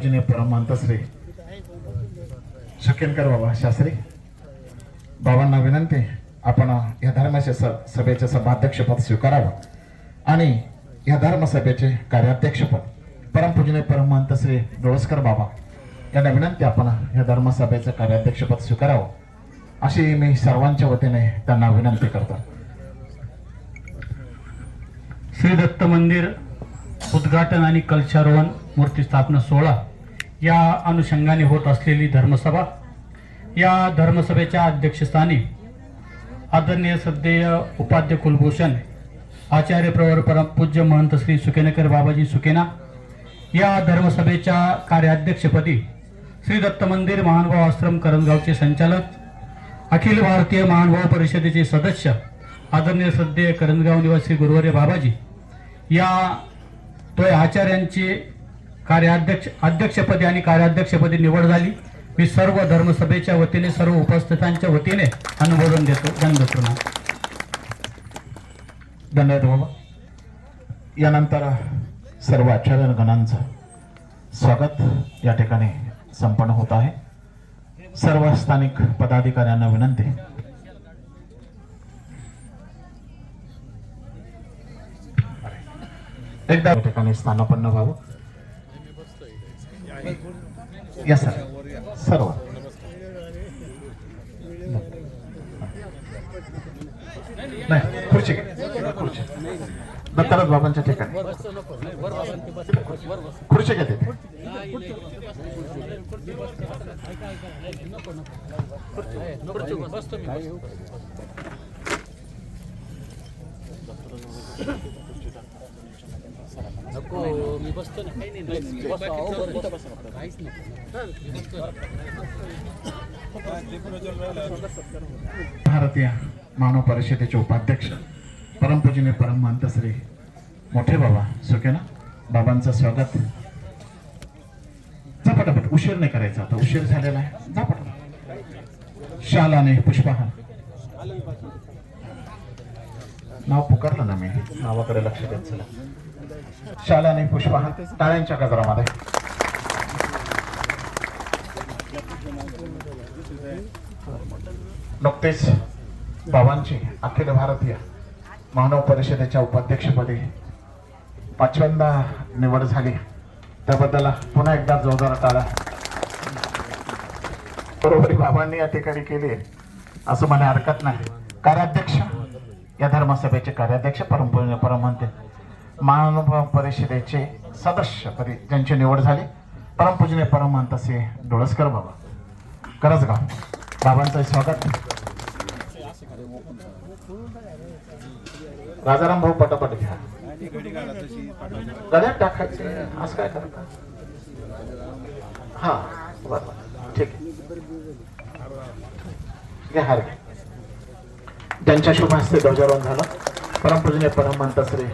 पूजनीय परमहंत श्री शकेनकर बाबा शास्त्री बाबांना विनंती आपण या धर्माच्या स- सभेचे सभाध्यक्षपद स्वीकारावं आणि या धर्मसभेचे कार्याध्यक्षपद परमपूजनीय परमहंत श्री डोळसकर बाबा यांना विनंती आपण या धर्मसभेचं कार्याध्यक्षपद स्वीकारावं अशी मी सर्वांच्या वतीने त्यांना विनंती करतो. श्री दत्त मंदिर उद्घाटन आणि कलशारोहण मूर्ती स्थापना सोहळा या अनुषंगाने होत असलेली धर्मसभा या धर्मसभेच्या अध्यक्षस्थानी आदरणीय सद्देय उपाध्य कुलभूषण आचार्य प्रवर परम पूज्य महंत श्री सुकेनकर बाबाजी सुकेना या धर्मसभेच्या कार्याध्यक्षपदी श्री दत्त मंदिर महानुभाव आश्रम करंजगावचे संचालक अखिल भारतीय महानुभाव परिषदेचे सदस्य आदरणीय सद्देय करंजगाव निवासी गुरुवर्य बाबाजी या तो आचार्यांची कार्याध्यक्ष अध्यक्षपदी आणि कार्याध्यक्षपदी निवड झाली. मी सर्व धर्मसभेच्या वतीने सर्व उपस्थितांच्या वतीने अनुमोदन देतो. धन्यवाद धन्यवाद बाबा. यानंतर सर्व आचार्यगणांचं स्वागत या ठिकाणी संपन्न होत आहे. सर्व स्थानिक पदाधिकाऱ्यांना विनंती. एकदा ठिकाणी स्थानापन्न व्हावं. या सर सर्व नाही खुर्ची घे खुर्ची. दत्तराज बाबांच्या ठिकाणी. खुर्ची घ्या तिथे भारतीय मानव परिषदेचे उपाध्यक्ष परमपूजनीय परमहंत श्री मोठे बाबा सुके ना बाबांचं स्वागत. जा पटापट उशीर नाही करायचा आता उशीर झालेला आहे. जा पटापट शाल पुष्पहार. नाव पुकारलं ना मी? नावाकडे लक्ष द्यायचं शाल्याने आणि पुष्पहार टाळ्यांच्या गजरामध्ये. नुकतेच बाबांची अखिल भारतीय मानव परिषदेच्या उपाध्यक्षपदी पाचव्यांदा निवड झाली. त्याबद्दल पुन्हा एकदा जोरदार टाळा बरोबरी बाबांनी या ठिकाणी केली असं मला हरकत नाही. कार्याध्यक्ष या धर्मसभेचे कार्याध्यक्ष परमपूर्ण परमहंते महानुभाव परिषदेचे सदस्य सदस्यपदी ज्यांची निवड झाली. परमपूजने परमहंत श्री डोळसकर बाबा. करजगाव बाबांचं स्वागत. राजाराम भाऊ पटापट घ्या. गड्यात टाकायचे. असं काय करता? हा बरोबर ठीक आहे. घ्या हार घ्या. त्यांच्या शुभ हस्ते ध्वजारोहण झालं. परमपूजने परमहंत श्री